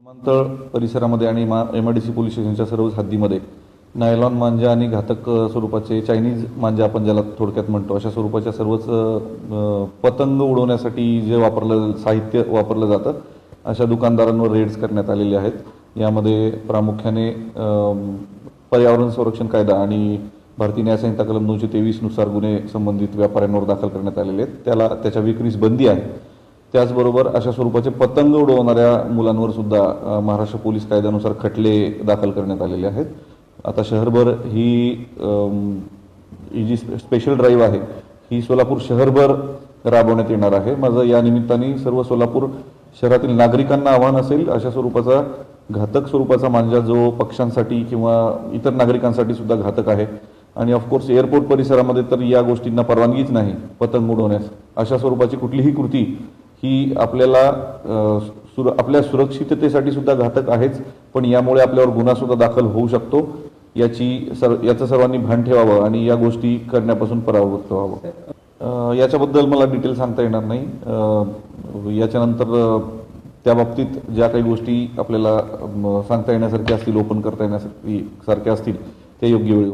विमानतळ परिसरामध्ये आणि मा M I D C police स्टेशनच्या सर्वच हद्दीमध्ये नायलॉन मांजा आणि घातक स्वरूपाचे चायनीज मांजा आपण ज्याला थोडक्यात म्हणतो अशा स्वरूपाच्या सर्वच पतंग उडवण्यासाठी जे वापरलं साहित्य वापरलं जातं अशा दुकानदारांवर रेड्स करण्यात आलेले आहेत. यामध्ये प्रामुख्याने पर्यावरण संरक्षण कायदा आणि भारतीय न्यायसंहिता कलम दोनशे तेवीसनुसार गुन्हे संबंधित व्यापाऱ्यांवर दाखल करण्यात आलेले आहेत. त्याला त्याच्या विक्रीस बंदी आहे. त्याचबरोबर अशा स्वरूपाचे पतंग उडवणाऱ्या मुलांवर सुद्धा महाराष्ट्र पोलीस कायद्यानुसार खटले दाखल करण्यात आलेले आहेत. आता शहरभर ही ही जी स्पेशल ड्राईव्ह आहे ही सोलापूर शहरभर राबवण्यात येणार आहे. माझं या निमित्ताने सर्व सोलापूर शहरातील नागरिकांना आव्हान असेल अशा स्वरूपाचा घातक स्वरूपाचा मांजा जो पक्ष्यांसाठी किंवा इतर नागरिकांसाठी सुद्धा घातक आहे. आणि ऑफकोर्स एअरपोर्ट परिसरामध्ये तर या गोष्टींना परवानगीच नाही पतंग उडवण्यास. अशा स्वरूपाची कुठलीही कृती ही आपल्याला सुर आपल्या सुरक्षिततेसाठी सुद्धा घातक आहेच पण यामुळे आपल्यावर गुन्हा सुद्धा दाखल होऊ शकतो. याची सर याचं सर्वांनी भान ठेवावं आणि या गोष्टी करण्यापासून परावृत्त व्हावं. याच्याबद्दल मला डिटेल सांगता येणार नाही. याच्यानंतर त्या बाबतीत ज्या काही गोष्टी आपल्याला सांगता येण्यासारख्या असतील ओपन करता येण्यासाठी सारख्या असतील त्या योग्य वेळी